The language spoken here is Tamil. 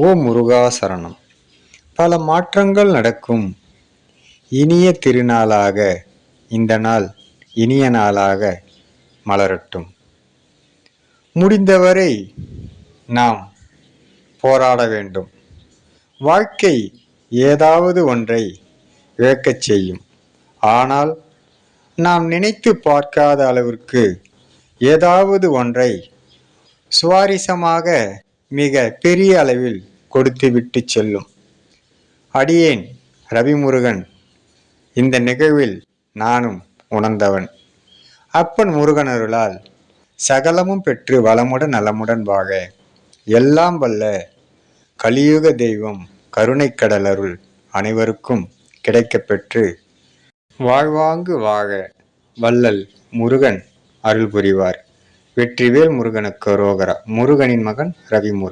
ஓ முருகாசரணம் பல மாற்றங்கள் நடக்கும். இனிய திருநாளாக இந்த நாள் இனிய நாளாக மலரட்டும். முடிந்தவரை நாம் போராட வேண்டும். வாழ்க்கை ஏதாவது ஒன்றை இழக்கச் செய்யும். ஆனால் நாம் நினைத்து பார்க்காத அளவிற்கு ஏதாவது ஒன்றை சுவாரஸ்யமாக மிக பெரிய அளவில் கொடுத்துவிட்டு செல்லும். அடியேன் ரவிமுருகன் இந்த நிகழ்வில் நானும் உணர்ந்தவன். அப்பன் முருகன் அருளால் சகலமும் பெற்று வளமுடன் நலமுடன் வாழ எல்லாம் வல்ல கலியுக தெய்வம் கருணைக்கடல் அருள் அனைவருக்கும் கிடைக்கப்பெற்று வாழ்வாங்கு வாழ வள்ளல் முருகன் அருள் புரிவார். வெற்றிவேல் முருகனுக்கு ரோகரா முருகனின் மகன் ரவி முருகன்